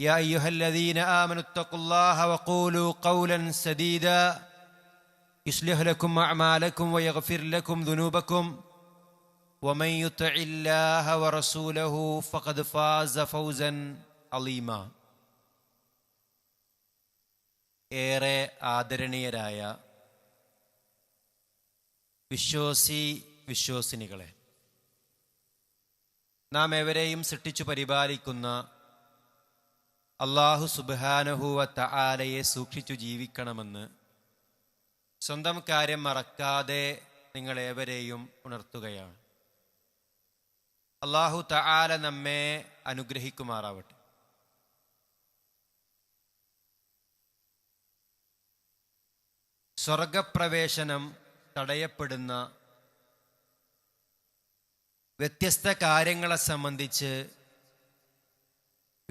يا ايها الذين امنوا اتقوا الله وقولوا قولا سديدا يصلح لكم اعمالكم ويغفر لكم ذنوبكم ومن يطع الله ورسوله فقد فاز فوزا عظيما ഏറെ ആദരണീയരായ വിശ്വാസി വിശ്വാസിനികളെ നാം എവരെയും സൃഷ്ടിച്ചു പരിപാലിക്കുന്ന അള്ളാഹു സുബാനഹുവ തആലയെ സൂക്ഷിച്ചു ജീവിക്കണമെന്ന് സ്വന്തം കാര്യം മറക്കാതെ നിങ്ങൾ ഏവരെയും ഉണർത്തുകയാണ്. അള്ളാഹു തആല നമ്മെ അനുഗ്രഹിക്കുമാറാവട്ടെ. സ്വർഗപ്രവേശനം തടയപ്പെടുന്ന വ്യത്യസ്ത കാര്യങ്ങളെ സംബന്ധിച്ച്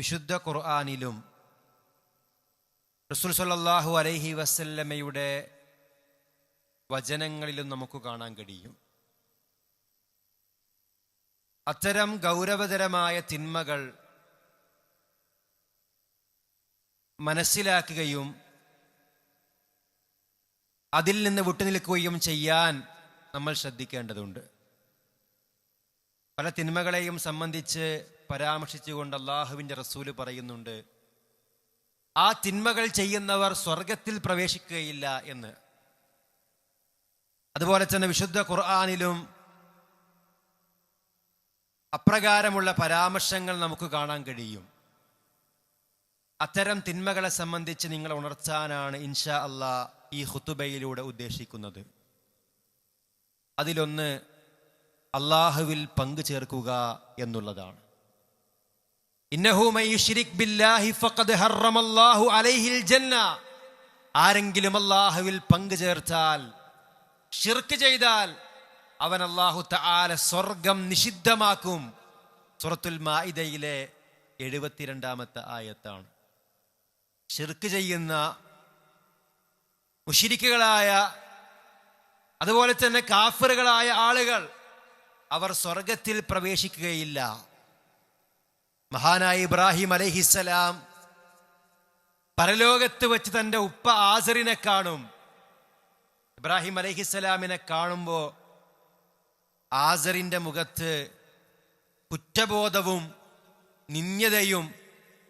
വിശുദ്ധ ഖുർആാനിലും റസൂൽ സല്ലാഹു അലൈഹി വസല്ലമയുടെ വചനങ്ങളിലും നമുക്ക് കാണാൻ കഴിയും. അത്തരം ഗൗരവതരമായ തിന്മകൾ മനസ്സിലാക്കുകയും അതിൽ നിന്ന് വിട്ടുനിൽക്കുകയും ചെയ്യാൻ നമ്മൾ ശ്രദ്ധിക്കേണ്ടതുണ്ട്. പല തിന്മകളെയും സംബന്ധിച്ച് പരാമർശിച്ചുകൊണ്ട് അള്ളാഹുവിന്റെ റസൂൽ പറയുന്നുണ്ട് ആ തിന്മകൾ ചെയ്യുന്നവർ സ്വർഗത്തിൽ പ്രവേശിക്കുകയില്ല എന്ന്. അതുപോലെ തന്നെ വിശുദ്ധ ഖുർആാനിലും അപ്രകാരമുള്ള പരാമർശങ്ങൾ നമുക്ക് കാണാൻ കഴിയും. അത്തരം തിന്മകളെ സംബന്ധിച്ച് നിങ്ങൾ ഉണർത്താനാണ് ഇൻഷാ അള്ളാ ഈ ഹുത്തുബയിലൂടെ ഉദ്ദേശിക്കുന്നത്. അതിലൊന്ന് അള്ളാഹുവിൽ പങ്കു ചേർക്കുക എന്നുള്ളതാണ്. ആരെങ്കിലും അള്ളാഹുവിൽ പങ്കു ചേർത്താൽ ഷിർക്ക് ചെയ്താൽ അവൻ അള്ളാഹു തആല സ്വർഗം നിഷിദ്ധമാക്കും. സുറത്തുൽ മാഇദയിലെ എഴുപത്തിരണ്ടാമത്തെ ആയത്താണ്. ഷിർക്ക് ചെയ്യുന്ന മുഷിരിക്കുകളായ അതുപോലെ തന്നെ കാഫറുകളായ ആളുകൾ അവർ സ്വർഗത്തിൽ പ്രവേശിക്കുകയില്ല. മഹാനായ ഇബ്രാഹിം അലഹിസലാം പരലോകത്ത് വെച്ച് തന്റെ ഉപ്പ ആസറിനെ കാണും. ഇബ്രാഹിം അലഹിസ്സലാമിനെ കാണുമ്പോൾ ആസറിന്റെ മുഖത്ത് കുറ്റബോധവും നിന്യതയും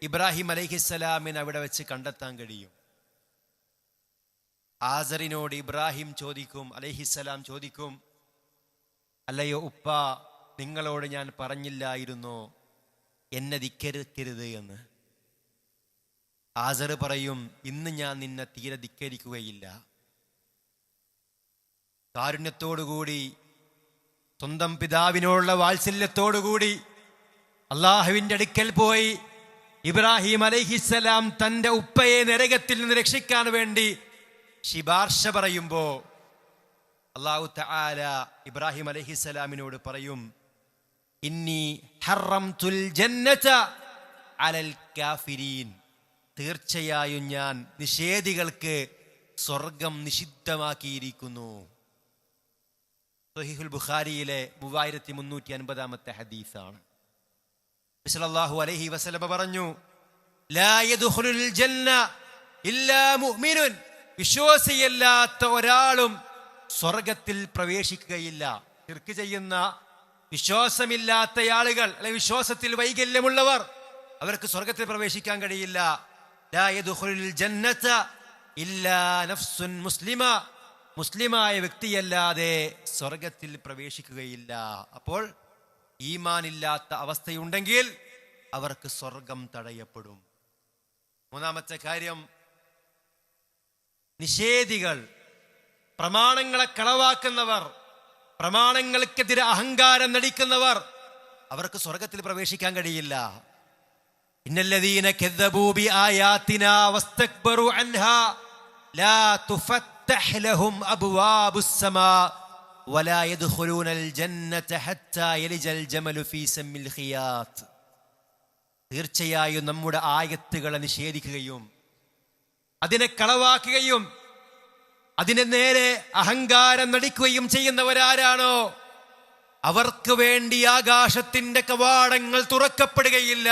ഇബ്രാഹിം അലഹിസ്സലാമിന് അവിടെ വെച്ച് കണ്ടെത്താൻ കഴിയും. ആസറിനോട് ഇബ്രാഹിം ചോദിക്കും അലഹിസ്സലാം ചോദിക്കും അല്ലയോ ഉപ്പ നിങ്ങളോട് ഞാൻ പറഞ്ഞില്ലായിരുന്നോ. എന്നെ ധിക്കരിക്കരുത് എന്ന്. ആസർ പറയും ഇന്ന് ഞാൻ നിന്നെ തീരെ ധിക്കരിക്കുകയില്ല കാരുണ്യത്തോടുകൂടി സ്വന്തം പിതാവിനോടുള്ള വാത്സല്യത്തോടുകൂടി അള്ളാഹുവിന്റെ അടുക്കൽ പോയി ഇബ്രാഹിം അലൈഹിസ്സലാം തന്റെ ഉപ്പയെ നരകത്തിൽ നിന്ന് രക്ഷിക്കാൻ വേണ്ടി ശിപാർശ പറയുമ്പോൾ അള്ളാഹു തആല ഇബ്രാഹിം അലൈഹിസ്സലാമിനോട് പറയും ഇന്നി ഹറംതുൽ ജന്നത അലൽ കാഫിരീൻ. തീർച്ചയായും ഞാൻ നിഷേധികൾക്ക് സ്വർഗം നിഷിദ്ധമാക്കിയിരിക്കുന്നു. സഹിഹുൽ ബുഖാരിയിലെ മൂവായിരത്തി മുന്നൂറ്റി അൻപതാമത്തെ ഹദീസാണ് സല്ലല്ലാഹു അലൈഹി വസലമ പറഞ്ഞു വിശ്വാസിയല്ലാത്ത ഒരാളും സ്വർഗത്തിൽ പ്രവേശിക്കുകയില്ല. ചെയ്യുന്ന വിശ്വാസമില്ലാത്ത ആളുകൾ അല്ലെങ്കിൽ വിശ്വാസത്തിൽ വൈകല്യമുള്ളവർ അവർക്ക് സ്വർഗത്തിൽ പ്രവേശിക്കാൻ കഴിയില്ല. മുസ്ലിമ. മുസ്ലിമായ വ്യക്തിയല്ലാതെ സ്വർഗത്തിൽ പ്രവേശിക്കുകയില്ല. അപ്പോൾ ഈമാനില്ലാത്ത അവസ്ഥയുണ്ടെങ്കിൽ അവർക്ക് സ്വർഗം തടയപ്പെടും. മൂന്നാമത്തെ കാര്യം നിഷേധികൾ പ്രമാണങ്ങളെ കളവാക്കുന്നവർ പ്രമാണങ്ങൾക്കെതിരെ അഹങ്കാരം നടിക്കുന്നവർ അവർക്ക് സ്വർഗത്തിൽ പ്രവേശിക്കാൻ കഴിയില്ല. ഇന്നല്ലദീന വസ്തക്ബറു ലാ ലഹും വലാ ജന്നത ഹത്താ ജമലു തീർച്ചയായും നമ്മുടെ ആയത്തുകളെ നിഷേധിക്കുകയും അതിനെ കളവാക്കുകയും അതിനെ നേരെ അഹങ്കാരം നടിക്കുകയും ചെയ്യുന്നവരാരാണോ? അവർക്ക് വേണ്ടി ആകാശത്തിന്റെ കവാടങ്ങൾ തുറക്കപ്പെടുകയില്ല.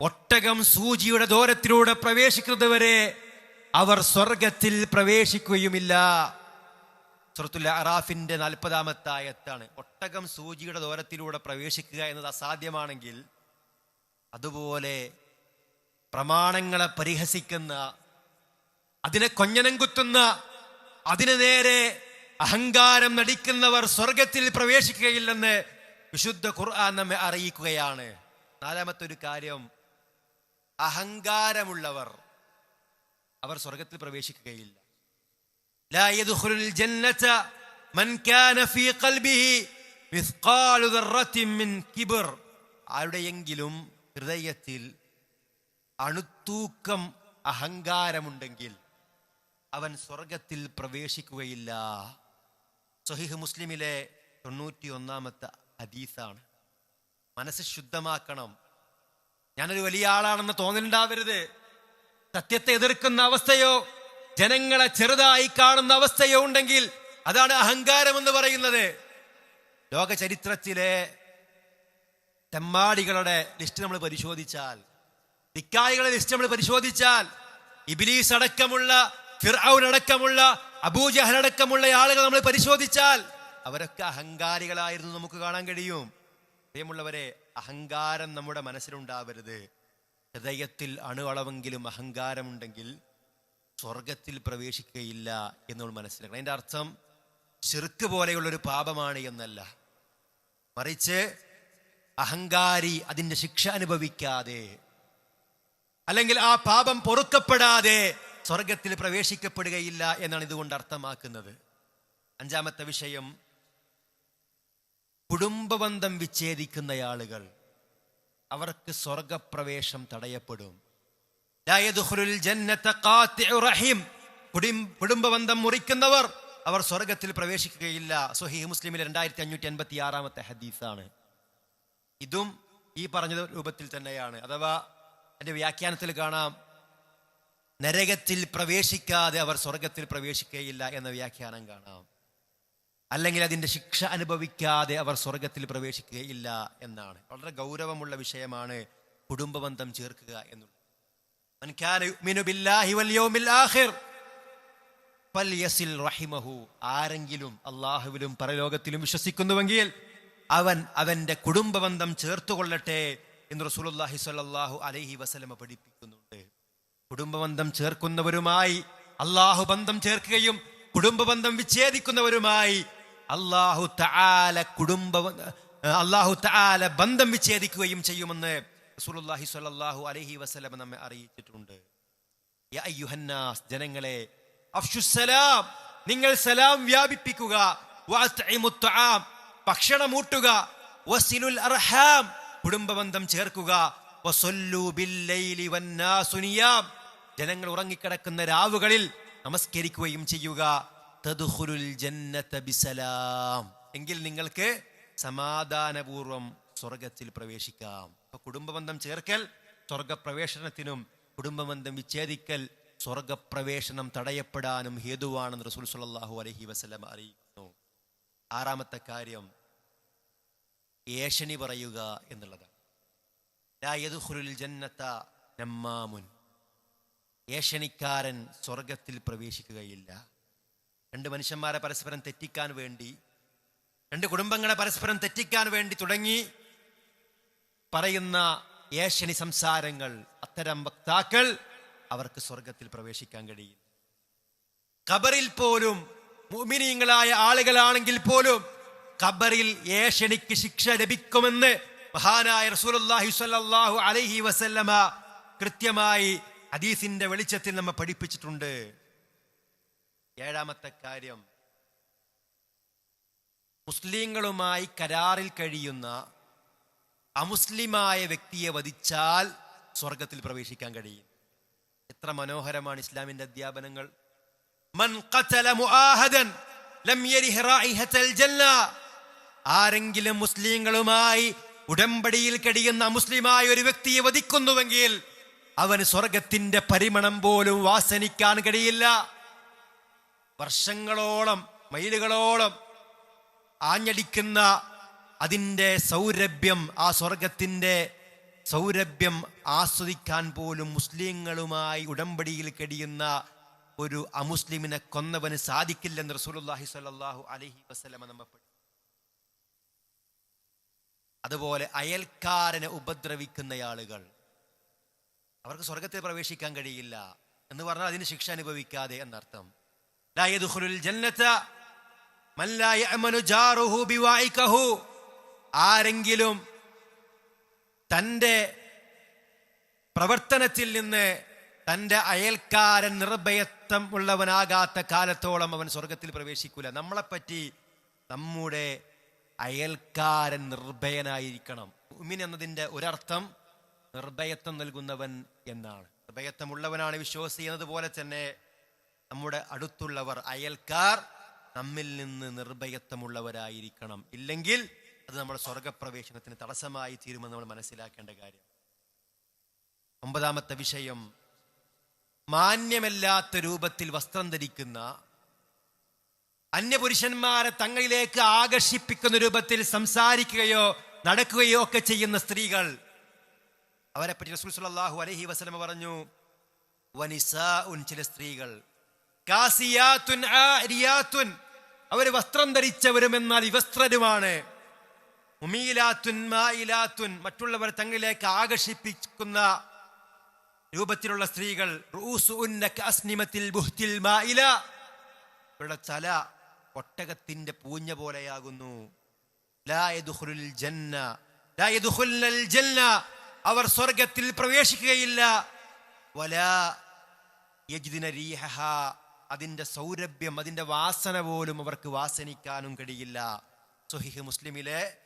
ഒട്ടകം സൂചിയുടെ ദൂരത്തിലൂടെ പ്രവേശിക്കുന്നതുവരെ അവർ സ്വർഗത്തിൽ പ്രവേശിക്കുകയുമില്ല. സുഹൃത്തുല്ല അറാഫിന്റെ നാൽപ്പതാമത്തെ ആയത്താണ് ഒട്ടകം സൂചിയുടെ ദൂരത്തിലൂടെ പ്രവേശിക്കുക എന്നത് അസാധ്യമാണെങ്കിൽ അതുപോലെ പ്രമാണങ്ങളെ പരിഹസിക്കുന്ന അതിനെ കൊഞ്ഞനം കുത്തുന്ന അതിനു നേരെ അഹങ്കാരം നടിക്കുന്നവർ സ്വർഗത്തിൽ പ്രവേശിക്കുകയില്ലെന്ന് വിശുദ്ധ ഖുർആൻ നമ്മെ അറിയിക്കുകയാണ്. നാലാമത്തെ ഒരു കാര്യം അഹങ്കാരമുള്ളവർ അവർ സ്വർഗത്തിൽ പ്രവേശിക്കുകയില്ല. ആരുടെയെങ്കിലും ഹൃദയത്തിൽ അണുത്തൂക്കം അഹങ്കാരമുണ്ടെങ്കിൽ അവൻ സ്വർഗത്തിൽ പ്രവേശിക്കുകയില്ല. സഹിഹ് മുസ്ലിമിലെ തൊണ്ണൂറ്റി ഒന്നാമത്തെ ഹദീസാണ്. മനസ്സ് ശുദ്ധമാക്കണം. ഞാനൊരു വലിയ ആളാണെന്ന് തോന്നലുണ്ടാവരുത്. സത്യത്തെ എതിർക്കുന്ന അവസ്ഥയോ ജനങ്ങളെ ചെറുതായി കാണുന്ന അവസ്ഥയോ ഉണ്ടെങ്കിൽ അതാണ് അഹങ്കാരം എന്ന് പറയുന്നത്. ലോക ചരിത്രത്തിലെ തെമ്മാടികളുടെ ലിസ്റ്റ് നമ്മൾ പരിശോധിച്ചാൽ ധിക്കാരികളുടെ ലിസ്റ്റ് നമ്മൾ പരിശോധിച്ചാൽ ഇബിലീസ് അടക്കമുള്ള ഫിർഔൻ അബൂജഹലടക്കമുള്ള ആളുകൾ നമ്മൾ പരിശോധിച്ചാൽ അവരൊക്കെ അഹങ്കാരികളായിരുന്നു നമുക്ക് കാണാൻ കഴിയും. പ്രിയമുള്ളവരെ അഹങ്കാരം നമ്മുടെ മനസ്സിലുണ്ടാവരുത്. ഹൃദയത്തിൽ അണുവളവെങ്കിലും അഹങ്കാരമുണ്ടെങ്കിൽ സ്വർഗത്തിൽ പ്രവേശിക്കുകയില്ല എന്ന് നമ്മൾ മനസ്സിലാക്കണം. അതിന്റെ അർത്ഥം ചെറുക്ക് പോലെയുള്ള ഒരു പാപമാണ് എന്നല്ല. മറിച്ച് അഹങ്കാരി അതിന്റെ ശിക്ഷ അനുഭവിക്കാതെ അല്ലെങ്കിൽ ആ പാപം പൊറുക്കപ്പെടാതെ സ്വർഗത്തിൽ പ്രവേശിക്കപ്പെടുകയില്ല എന്നാണ് ഇതുകൊണ്ട് അർത്ഥമാക്കുന്നത്. അഞ്ചാമത്തെ വിഷയം കുടുംബബന്ധം വിച്ഛേദിക്കുന്ന ആളുകൾ അവർക്ക് സ്വർഗപ്രവേശം തടയപ്പെടും. കുടുംബബന്ധം മുറിക്കുന്നവർ അവർ സ്വർഗത്തിൽ പ്രവേശിക്കുകയില്ല. സുഹി മുസ്ലിമിൽ രണ്ടായിരത്തി അഞ്ഞൂറ്റി എൺപത്തി ആറാമത്തെ ഹദീസാണ്. ഇതും ഈ പറഞ്ഞ രൂപത്തിൽ തന്നെയാണ്. അഥവാ എന്റെ വ്യാഖ്യാനത്തിൽ കാണാം നരകത്തിൽ പ്രവേശിക്കാതെ അവർ സ്വർഗത്തിൽ പ്രവേശിക്കുകയില്ല എന്ന വ്യാഖ്യാനം കാണാം. അല്ലെങ്കിൽ അതിന്റെ ശിക്ഷ അനുഭവിക്കാതെ അവർ സ്വർഗത്തിൽ പ്രവേശിക്കുകയില്ല എന്നാണ്. വളരെ ഗൗരവമുള്ള വിഷയമാണ് കുടുംബബന്ധം ചേർക്കുക എന്നുള്ളത്. ആരെങ്കിലും അള്ളാഹുവിലും പരലോകത്തിലും വിശ്വസിക്കുന്നുവെങ്കിൽ അവൻ അവന്റെ കുടുംബബന്ധം ചേർത്തുകൊള്ളട്ടെ എന്ന് റസൂൽ അലഹി വസലമ പഠിപ്പിക്കുന്നുണ്ട്. കുടുംബബന്ധം ചേർക്കുന്നവരുമായി അള്ളാഹു ബന്ധം ചേർക്കുകയും കുടുംബബന്ധം വിച്ഛേദിക്കുന്നവരുമായി അള്ളാഹു താല കുടുംബ അള്ളാഹു താല ബന്ധം വിച്ഛേദിക്കുകയും ചെയ്യുമെന്ന് റസൂലുള്ളാഹി സ്വല്ലല്ലാഹു അലൈഹി വസല്ലം നമ്മെ അറിയിച്ചിട്ടുണ്ട്. യാ അയ്യുഹന്നാസ് ജനങ്ങളെ അഫ്ഷുസലാം നിങ്ങൾ സലാം വ്യാപിപ്പിക്കുക ഭക്ഷണം ഊട്ടുക വസിലുൽ അർഹാം കുടുംബബന്ധം ചേർക്കുക വസല്ലു ബില്ലൈലി വന്നാസു നിയാം. ജനങ്ങൾ ഉറങ്ങിക്കിടക്കുന്ന രാവുകളിൽ നമസ്കരിക്കുകയും ചെയ്യുക. തദുഹുരുൽ ജന്നത ബിസലാം. എങ്കിൽ നിങ്ങൾക്ക് സമാധാനപൂർവം സ്വർഗത്തിൽ പ്രവേശിക്കാം. അപ്പൊ കുടുംബബന്ധം ചേർക്കൽ സ്വർഗപ്രവേശനത്തിനും കുടുംബബന്ധം വിച്ഛേദിക്കൽ സ്വർഗപ്രവേശനം തടയപ്പെടാനും ഹേതുവാണെന്ന് റസൂൽ സല്ലല്ലാഹു അലൈഹി വസല്ലം അറിയിക്കുന്നു. ആറാമത്തെ കാര്യം ഏഷണി പറയുക എന്നുള്ളതാണ്. ലാ യദ്ഖുലുൽ ജന്നത നമ്മാമുൻ. ഏഷണിക്കാരൻ സ്വർഗത്തിൽ പ്രവേശിക്കുകയില്ല. രണ്ട് മനുഷ്യന്മാരെ പരസ്പരം തെറ്റിക്കാൻ വേണ്ടി രണ്ട് കുടുംബങ്ങളെ പരസ്പരം തെറ്റിക്കാൻ വേണ്ടി തുടങ്ങി പറയുന്ന ഏഷണി സംസാരങ്ങൾ അത്തരം വക്താക്കൾ അവർക്ക് സ്വർഗത്തിൽ പ്രവേശിക്കാൻ കഴിയും. ഖബറിൽ പോലും മുഅ്മിനീങ്ങളായ ആളുകളാണെങ്കിൽ പോലും ഖബറിൽ ഏഷണിക്ക് ശിക്ഷ ലഭിക്കുമെന്ന് മഹാനായ റസൂലുള്ളാഹി സ്വല്ലല്ലാഹു അലൈഹി വസല്ലമ കൃത്യമായി ഹദീസിന്റെ വെളിച്ചത്തിൽ നമ്മൾ പഠിപ്പിച്ചിട്ടുണ്ട്. ഏഴാമത്തെ കാര്യം. മുസ്ലിങ്ങളുമായി കരാറിൽ കഴിയുന്ന അമുസ്ലിമായ വ്യക്തിയെ വധിച്ചാൽ സ്വർഗത്തിൽ പ്രവേശിക്കാൻ കഴിയും. എത്ര മനോഹരമാണ് ഇസ്ലാമിന്റെ അധ്യാപനങ്ങൾ. ആരെങ്കിലും മുസ്ലിങ്ങളുമായി ഉടമ്പടിയിൽ കഴിയുന്ന മുസ്ലിമായ ഒരു വ്യക്തിയെ വധിക്കുന്നുവെങ്കിൽ അവന് സ്വർഗത്തിന്റെ പരിമണം പോലും വാസനിക്കാൻ കഴിയില്ല. വർഷങ്ങളോളം മൈലുകളോളം ആഞ്ഞടിക്കുന്ന അതിന്റെ സൗരഭ്യം ആ സ്വർഗത്തിന്റെ സൗരഭ്യം ആസ്വദിക്കാൻ പോലും മുസ്ലിങ്ങളുമായി ഉടമ്പടിയിൽ കഴിയുന്ന ഒരു അമുസ്ലിമിനെ കൊന്നവന് സാധിക്കില്ലെന്ന് റസൂലുള്ളാഹി സ്വല്ലല്ലാഹു അലൈഹി വസല്ലമ നമ്മ അതുപോലെ അയൽക്കാരനെ ഉപദ്രവിക്കുന്ന ആളുകൾ അവർക്ക് സ്വർഗത്തിൽ പ്രവേശിക്കാൻ കഴിയില്ല എന്ന് പറഞ്ഞാൽ അതിന് ശിക്ഷ അനുഭവിക്കാതെ എന്നർത്ഥം. ആരെങ്കിലും തന്റെ പ്രവർത്തനത്തിൽ നിന്ന് തന്റെ അയൽക്കാരൻ നിർഭയത്വം ഉള്ളവനാകാത്ത കാലത്തോളം അവൻ സ്വർഗത്തിൽ പ്രവേശിക്കൂല. നമ്മളെപ്പറ്റി നമ്മുടെ അയൽക്കാരൻ നിർഭയനായിരിക്കണം. ഉമിൻ എന്നതിന്റെ ഒരർത്ഥം നിർഭയത്വം നൽകുന്നവൻ എന്നാണ്. നിർഭയത്വമുള്ളവനാണ് വിശ്വസിക്കുന്നത് പോലെ തന്നെ നമ്മുടെ അടുത്തുള്ളവർ അയൽക്കാർ നമ്മിൽ നിന്ന് നിർഭയത്വമുള്ളവരായിരിക്കണം. ഇല്ലെങ്കിൽ അത് നമ്മുടെ സ്വർഗപ്രവേശനത്തിന് തടസ്സമായി തീരുമെന്ന് നമ്മൾ മനസ്സിലാക്കേണ്ട കാര്യം. ഒമ്പതാമത്തെ വിഷയം മാന്യമല്ലാത്ത രൂപത്തിൽ വസ്ത്രം ധരിക്കുന്ന അന്യപുരുഷന്മാരെ തങ്ങളിലേക്ക് ആകർഷിപ്പിക്കുന്ന രൂപത്തിൽ സംസാരിക്കുകയോ നടക്കുകയോ ഒക്കെ ചെയ്യുന്ന സ്ത്രീകൾ അവരെ പറ്റി റസൂൽ സല്ലല്ലാഹു അലഹി വസ്ലമ പറഞ്ഞു വനിസാഉൻ ചില സ്ത്രീകൾ അവർ വസ്ത്രം ധരിച്ചവരും എന്നാൽ വിവസ്ത്രരുമാണ് മുമീലാത്തുൻ മായിലാത്തുൻ മറ്റുള്ളവരെ തങ്ങളിലേക്ക് ആകർഷിപ്പിക്കുന്ന രൂപത്തിലുള്ള സ്ത്രീകൾ ഇവരുടെ തല ഒട്ടകത്തിന്റെ പൂഞ്ഞ പോലെയാകുന്നു. ജന്ന അവർ സ്വർഗത്തിൽ പ്രവേശിക്കുകയില്ല. വലാ യജ്ദിന രീഹ അതിന്റെ സൗരഭ്യം അതിന്റെ വാസന പോലും അവർക്ക് വാസനിക്കാനും കഴിയില്ല. സുഹിഹ് മുസ്ലിമിലെ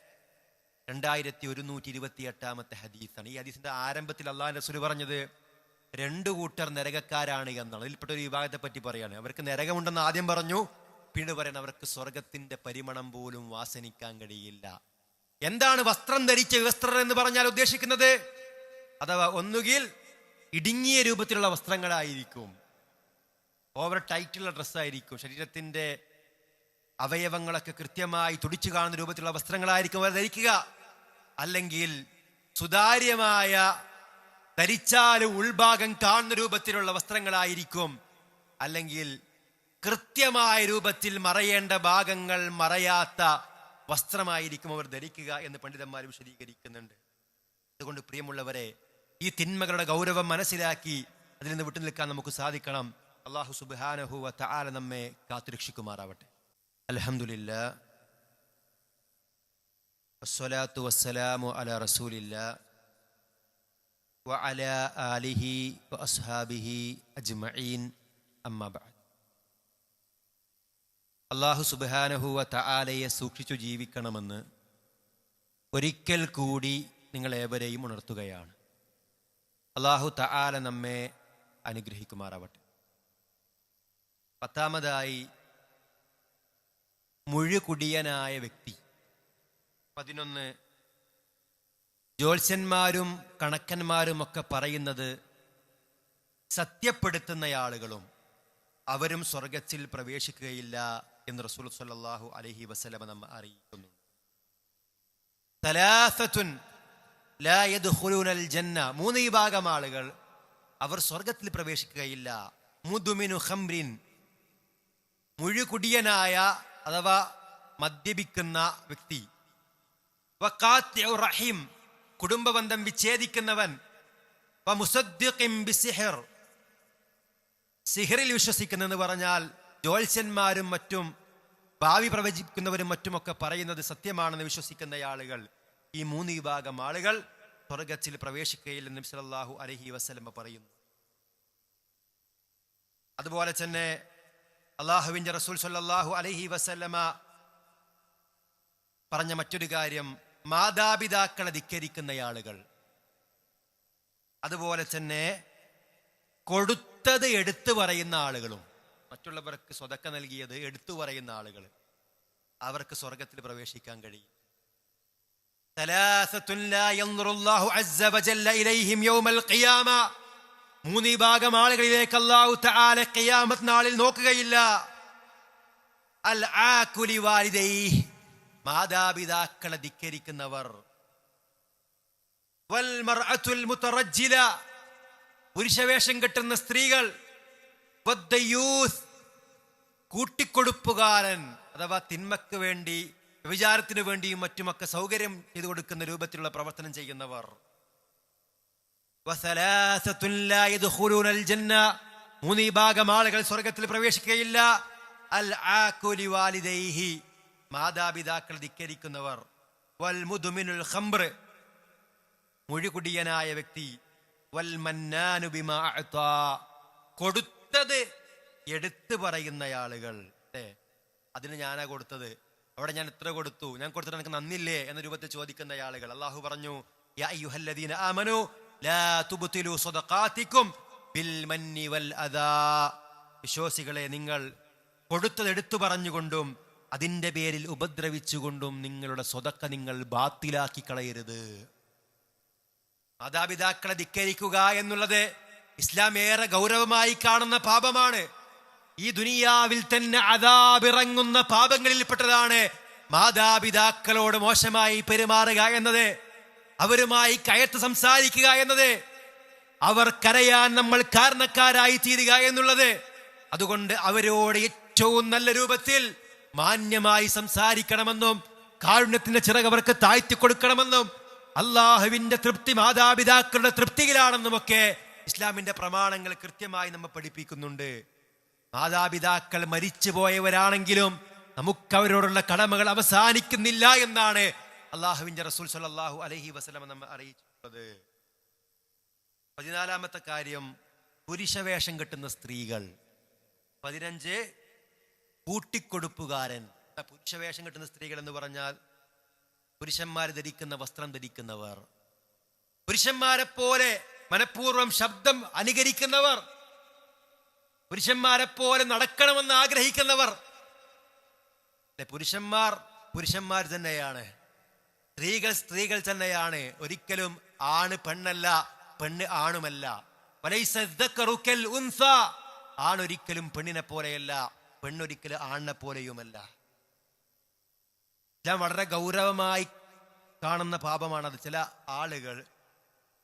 രണ്ടായിരത്തി ഒരുന്നൂറ്റി ഇരുപത്തി എട്ടാമത്തെ ഹദീസാണ്. ഈ ഹദീസിന്റെ ആരംഭത്തിൽ അള്ളാഹ് റസൂൽ പറഞ്ഞത് രണ്ടു കൂട്ടർ നരകക്കാരാണ് എന്നാണ്. അതിൽപ്പെട്ട ഒരു വിഭാഗത്തെ പറ്റി പറയാണ്. അവർക്ക് നരകമുണ്ടെന്ന് ആദ്യം പറഞ്ഞു പിന്നീട് പറയണം അവർക്ക് സ്വർഗത്തിന്റെ പരിമണം പോലും വാസനിക്കാൻ കഴിയില്ല. എന്താണ് വസ്ത്രം ധരിച്ച വിവസ്ത്രർ എന്ന് പറഞ്ഞാൽ ഉദ്ദേശിക്കുന്നത്? അഥവാ ഒന്നുകിൽ ഇടുങ്ങിയ രൂപത്തിലുള്ള വസ്ത്രങ്ങളായിരിക്കും. ഓവർ ടൈറ്റുള്ള ഡ്രസ്സായിരിക്കും ശരീരത്തിന്റെ അവയവങ്ങളൊക്കെ കൃത്യമായി തുടിച്ചു കാണുന്ന രൂപത്തിലുള്ള വസ്ത്രങ്ങളായിരിക്കും അവർ ധരിക്കുക. അല്ലെങ്കിൽ സുതാര്യമായ ധരിച്ചാലും ഉൾഭാഗം കാണുന്ന രൂപത്തിലുള്ള വസ്ത്രങ്ങളായിരിക്കും. അല്ലെങ്കിൽ കൃത്യമായ രൂപത്തിൽ മറയേണ്ട ഭാഗങ്ങൾ മറയാത്ത വസ്ത്രമായിരിക്കും അവർ ധരിക്കുക എന്ന് പണ്ഡിതന്മാർ വിശദീകരിക്കുന്നുണ്ട്. അതുകൊണ്ട് പ്രിയമുള്ളവരെ ഈ തിന്മകളുടെ ഗൗരവം മനസ്സിലാക്കി അതിൽ നിന്ന് വിട്ടുനിൽക്കാൻ നമുക്ക് സാധിക്കണം. അള്ളാഹു സുബാനഹു താര നമ്മെ കാത്തുരക്ഷിക്കുമാറാവട്ടെ. അലഹമില്ല വസ്സലാത്തു വസ്സലാമു അല റസൂലില്ല. വഅല ആലിഹി അസ്ഹാബിഹി അജ്മഈൻ. അമ്മ അള്ളാഹു സുബാനഹുവ തആലയെ സൂക്ഷിച്ചു ജീവിക്കണമെന്ന് ഒരിക്കൽ കൂടി നിങ്ങൾ ഏവരെയും ഉണർത്തുകയാണ്. അള്ളാഹു തആല നമ്മെ അനുഗ്രഹിക്കുമാറാവട്ടെ. പത്താമതായി മുഴുകുടിയനായ വ്യക്തി. പതിനൊന്ന് ജ്യോത്സ്യന്മാരും കണക്കന്മാരും ഒക്കെ പറയുന്നത് സത്യപ്പെടുത്തുന്ന ആളുകളും അവരും സ്വർഗത്തിൽ പ്രവേശിക്കുകയില്ല എന്ന് റസൂൽ സല്ലാഹു അലഹി വസ്ലമ നമ്മെ അറിയിക്കുന്നു. ജന്ന. മൂന്ന് വിഭാഗം ആളുകൾ അവർ സ്വർഗത്തിൽ പ്രവേശിക്കുകയില്ല. മുദുമിനു ഖംറിൻ. മുഴുകുടിയനായ അഥവാ മദ്യപിക്കുന്ന വ്യക്തി. റഹീം. കുടുംബബന്ധം വിച്ഛേദിക്കുന്നവൻ. സിഹിറിൽ വിശ്വസിക്കുന്നെന്ന് പറഞ്ഞാൽ ജ്യോത്സ്യന്മാരും മറ്റും ഭാവി പ്രവചിക്കുന്നവരും മറ്റുമൊക്കെ പറയുന്നത് സത്യമാണെന്ന് വിശ്വസിക്കുന്ന ആളുകൾ ഈ മൂന്ന് വിഭാഗം ആളുകൾ സ്വർഗത്തിൽ പ്രവേശിക്കുകയില്ലെന്ന് സലാഹു അലഹി വസല്ലമ പറയുന്നു. അതുപോലെ തന്നെ അള്ളാഹുവിന്റെ റസൂൽ സല്ലാഹു അലഹി വസ്ലമ പറഞ്ഞ മറ്റൊരു കാര്യം മാതാപിതാക്കളെ ധിക്കരിക്കുന്ന ആളുകൾ. അതുപോലെ തന്നെ കൊടുത്തത് എടുത്തു പറയുന്ന ആളുകളും. മറ്റുള്ളവർക്ക് സ്വതക്ക നൽകിയത് എടുത്തു പറയുന്ന ആളുകൾ. അവർക്ക് സ്വർഗത്തിൽ പ്രവേശിക്കാൻ കഴിയും. മൂന്നി ഭാഗം ആളുകളിലേക്ക് അള്ളാഹു താല ഖിയാമത്ത് നാളിൽ നോക്കുകയില്ല. അൽ ആകുലി വാലിദൈ മാതാപിതാക്കളെ ധിക്കരിക്കുന്നവർ. വൽ മർഅത്തുൽ പുരുഷവേഷം കെട്ടുന്ന സ്ത്രീകൾ. വദ്ദയൂസ് കൂട്ടിക്കൊടുപ്പുകാരൻ അഥവാ തിന്മക്ക് വേണ്ടി വിചാരത്തിന് വേണ്ടിയും മറ്റുമൊക്കെ സൗകര്യം ചെയ്തു കൊടുക്കുന്ന രൂപത്തിലുള്ള പ്രവർത്തനം ചെയ്യുന്നവർ. മൂന്ന് വിഭാഗം ആളുകൾ സ്വർഗത്തിൽ പ്രവേശിക്കുകയില്ല. അൽ വാലിദൈഹി. മാതാപിതാക്കൾ ധിക്കരിക്കുന്നവർ. വൽ വ്യക്തി. വൽ. കൊടുത്തത് എടുത്തു പറയുന്ന ആളുകൾ അല്ലേ അതിന് ഞാനാ കൊടുത്തത്. അവിടെ ഞാൻ ഇത്ര കൊടുത്തു. ഞാൻ കൊടുത്തിട്ട് എനിക്ക് നന്നില്ലേ എന്ന രൂപത്തിൽ ചോദിക്കുന്ന ആളുകൾ അള്ളാഹു പറഞ്ഞു വിശ്വാസികളെ നിങ്ങൾ കൊടുത്തത് എടുത്തു പറഞ്ഞുകൊണ്ടും അതിന്റെ പേരിൽ ഉപദ്രവിച്ചുകൊണ്ടും നിങ്ങളുടെ സ്വതക്ക നിങ്ങൾ ബാത്തിലാക്കി കളയരുത്. മാതാപിതാക്കളെ ധിക്കരിക്കുക എന്നുള്ളത് ഇസ്ലാം ഏറെ ഗൗരവമായി കാണുന്ന പാപമാണ്. ഈ ദുനിയാവിൽ തന്നെ അതാപിറങ്ങുന്ന പാപങ്ങളിൽപ്പെട്ടതാണ് മാതാപിതാക്കളോട് മോശമായി പെരുമാറുക എന്നത് അവരുമായി കയത്ത് സംസാരിക്കുക എന്നത് അവർ കരയാൻ നമ്മൾ കാരണക്കാരായി തീരുക എന്നുള്ളത്. അതുകൊണ്ട് അവരോട് ഏറ്റവും നല്ല രൂപത്തിൽ മാന്യമായി സംസാരിക്കണമെന്നും കാരുണ്യത്തിന്റെ ചിറക് അവർക്ക് താഴ്ത്തി കൊടുക്കണമെന്നും അള്ളാഹുവിന്റെ തൃപ്തി മാതാപിതാക്കളുടെ തൃപ്തിയിലാണെന്നുമൊക്കെ ഇസ്ലാമിന്റെ പ്രമാണങ്ങൾ കൃത്യമായി നമ്മെ പഠിപ്പിക്കുന്നുണ്ട്. മാതാപിതാക്കൾ മരിച്ചു പോയവരാണെങ്കിലും നമുക്ക് അവരോടുള്ള കടമകൾ അവസാനിക്കുന്നില്ല എന്നാണ് അള്ളാഹുവിന്റെ റസൂൽ സല്ലല്ലാഹു അലഹി വസല്ലം നമ്മെ അറിയിച്ചിട്ടുള്ളത്. പതിനാലാമത്തെ കാര്യം പുരുഷവേഷം കെട്ടുന്ന സ്ത്രീകൾ. പതിനഞ്ച് കൂട്ടിക്കൊടുപ്പുകാരൻ. പുരുഷവേഷം കെട്ടുന്ന സ്ത്രീകൾ എന്ന് പറഞ്ഞാൽ പുരുഷന്മാർ ധരിക്കുന്ന വസ്ത്രം ധരിക്കുന്നവർ. പുരുഷന്മാരെ പോലെ മനഃപൂർവം ശബ്ദം അനുകരിക്കുന്നവർ. പുരുഷന്മാരെ പോലെ നടക്കണമെന്ന് ആഗ്രഹിക്കുന്നവർ. പുരുഷന്മാർ പുരുഷന്മാർ തന്നെയാണ്. സ്ത്രീകൾ സ്ത്രീകൾ തന്നെയാണ്. ഒരിക്കലും ആണ് പെണ്ണല്ല പെണ്ണ് ആണുമല്ല. ആണൊരിക്കലും പെണ്ണിനെ പോലെയല്ല പെണ്ണൊരിക്കലും ആണിനെ പോലെയുമല്ല. ഞാൻ വളരെ ഗൗരവമായി കാണുന്ന പാപമാണത്. ചില ആളുകൾ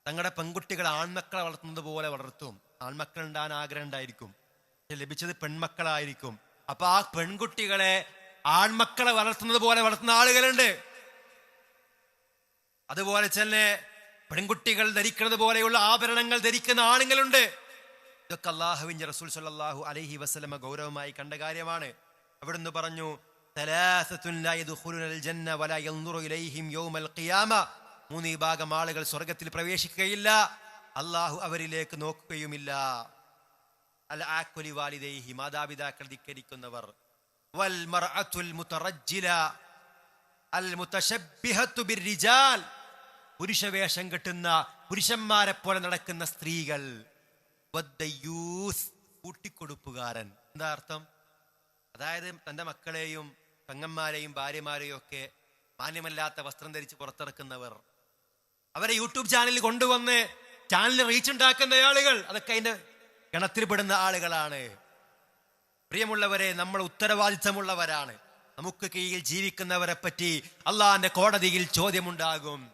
തങ്ങളുടെ പെൺകുട്ടികൾ ആൺമക്കളെ വളർത്തുന്നത് പോലെ വളർത്തും. ആൺമക്കൾ ഉണ്ടാകാൻ ആഗ്രഹം ഉണ്ടായിരിക്കും. ലഭിച്ചത് പെൺമക്കളായിരിക്കും. അപ്പൊ ആ പെൺകുട്ടികളെ ആൺമക്കളെ വളർത്തുന്നത് പോലെ വളർത്തുന്ന ആളുകളുണ്ട്. അതുപോലെ തന്നെ പെൺകുട്ടികൾ ധരിക്കുന്നത് പോലെയുള്ള ആഭരണങ്ങൾ ധരിക്കുന്ന ആണുങ്ങളുണ്ട്. ഇതൊക്കെ അള്ളാഹുവിന്റെ റസൂൽ സല്ലല്ലാഹു അലഹി വസ്ലമ ഗൗരവമായി കണ്ട കാര്യമാണ്. അവിടുന്ന് പറഞ്ഞു "തലാസത്തുൻ ലാ ജന്ന വലാ യൻദുറു ഇലൈഹിം യൗമൽ ഖിയാമ. മൂന്ന് വിഭാഗം ആളുകൾ സ്വർഗത്തിൽ പ്രവേശിക്കുകയില്ല. അള്ളാഹു അവരിലേക്ക് നോക്കുകയുമില്ല. അൽ ആക്കുലി മാതാപിതാക്കൾ ധിക്കരിക്കുന്നവർ. വൽ മുതറജ്ജില അൽ മുതശബ്ബിഹത്തു ബിർരിജാൽ പുരുഷവേഷം കെട്ടുന്ന പുരുഷന്മാരെ പോലെ നടക്കുന്ന സ്ത്രീകൾ. കൂട്ടിക്കൊടുപ്പുകാരൻ. എന്താ അർത്ഥം? അതായത് തന്റെ മക്കളെയും പെങ്ങന്മാരെയും ഭാര്യമാരെയും ഒക്കെ മാന്യമല്ലാത്ത വസ്ത്രം ധരിച്ച് പുറത്തിറക്കുന്നവർ. അവരെ യൂട്യൂബ് ചാനലിൽ കൊണ്ടുവന്ന് ചാനലിൽ റീച്ച് ഉണ്ടാക്കുന്ന ആളുകൾ. അതൊക്കെ അതിന്റെ ഗണത്തിൽപ്പെടുന്ന ആളുകളാണ്. പ്രിയമുള്ളവരെ നമ്മൾ ഉത്തരവാദിത്തമുള്ളവരാണ്. നമുക്ക് കീഴിൽ ജീവിക്കുന്നവരെ പറ്റി അള്ളാഹിന്റെ കോടതിയിൽ ചോദ്യമുണ്ടാകും.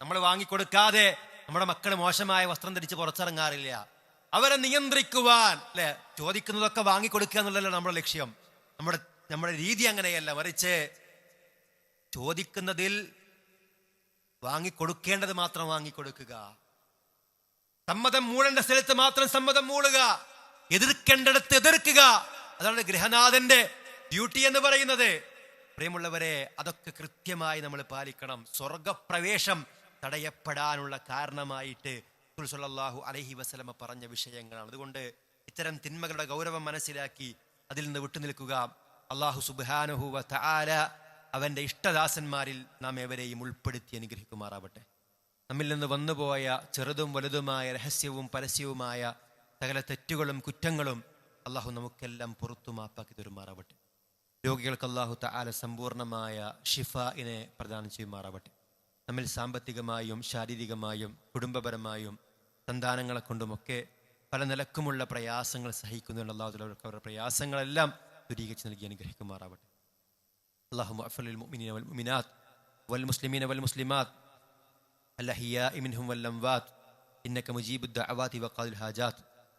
നമ്മൾ വാങ്ങിക്കൊടുക്കാതെ നമ്മുടെ മക്കൾ മോശമായ വസ്ത്രം ധരിച്ച് പുറത്തിറങ്ങാറില്ല. അവരെ നിയന്ത്രിക്കുവാൻ അല്ലെ? ചോദിക്കുന്നതൊക്കെ വാങ്ങിക്കൊടുക്കുക എന്നുള്ളതല്ല നമ്മുടെ ലക്ഷ്യം. നമ്മുടെ നമ്മുടെ രീതി അങ്ങനെയല്ല. മറിച്ച് ചോദിക്കുന്നതിൽ വാങ്ങിക്കൊടുക്കേണ്ടത് മാത്രം വാങ്ങിക്കൊടുക്കുക. സമ്മതം മൂടേണ്ട സ്ഥലത്ത് മാത്രം സമ്മതം മൂളുക എതിർക്കേണ്ടടുത്ത് എതിർക്കുക. അതാണ് ഗൃഹനാഥന്റെ ഡ്യൂട്ടി എന്ന് പറയുന്നത്. പ്രിയമുള്ളവരെ അതൊക്കെ കൃത്യമായി നമ്മൾ പാലിക്കണം. സ്വർഗപ്രവേശം തടയപ്പെടാനുള്ള കാരണമായിട്ട് റസൂൽ അലഹി വസല്ലമ പറഞ്ഞ വിഷയങ്ങളാണ്. അതുകൊണ്ട് ഇത്തരം തിന്മകളുടെ ഗൗരവം മനസ്സിലാക്കി അതിൽ നിന്ന് വിട്ടുനിൽക്കുക അള്ളാഹു സുബ്ഹാനഹു വ അവന്റെ ഇഷ്ടദാസന്മാരിൽ നാം എവരെയും ഉൾപ്പെടുത്തി അനുഗ്രഹിക്കുമാറാവട്ടെ. നമ്മിൽ നിന്ന് വന്നുപോയ ചെറുതും വലുതുമായ രഹസ്യവും പരസ്യവുമായ സകല തെറ്റുകളും കുറ്റങ്ങളും അള്ളാഹു നമുക്കെല്ലാം പുറത്തു മാപ്പാക്കി തരുമാറാവട്ടെ. രോഗികൾക്ക് അള്ളാഹു താല സമ്പൂർണമായ ഷിഫിനെ പ്രദാനം ചെയ്യുമാറാവട്ടെ. നമ്മിൽ സാമ്പത്തികമായും ശാരീരികമായും കുടുംബപരമായും സന്താനങ്ങളെ കൊണ്ടുമൊക്കെ പല നിലക്കുമുള്ള പ്രയാസങ്ങൾ സഹിക്കുന്നുള്ള അള്ളാഹുലവർക്ക് അവരുടെ പ്രയാസങ്ങളെല്ലാം ദുരീകരിച്ച് നൽകി അനുഗ്രഹിക്കുമാറാവട്ടെ. അള്ളാഹു അഫലുൽ മുഅ്മിനീന വൽ മുഅ്മിനാത്ത് വൽ മുസ്ലിമീന വൽ മുസ്ലിമാത്ത് الأحياء منهم والأموات إنك مجيب الدعوات وقاضي الحاجات.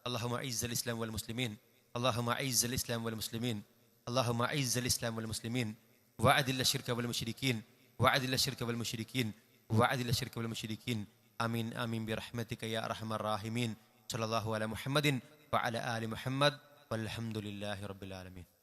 اللهم أعز الإسلام والمسلمين. اللهم أعز الإسلام والمسلمين. اللهم أعز الإسلام والمسلمين. وأذل الشرك والمشركين. وأذل الشرك والمشركين. وأذل الشرك والمشركين. آمين آمين برحمتك يا أرحم الراحمين. صلى الله على محمد وعلى آل محمد والحمد لله رب العالمين.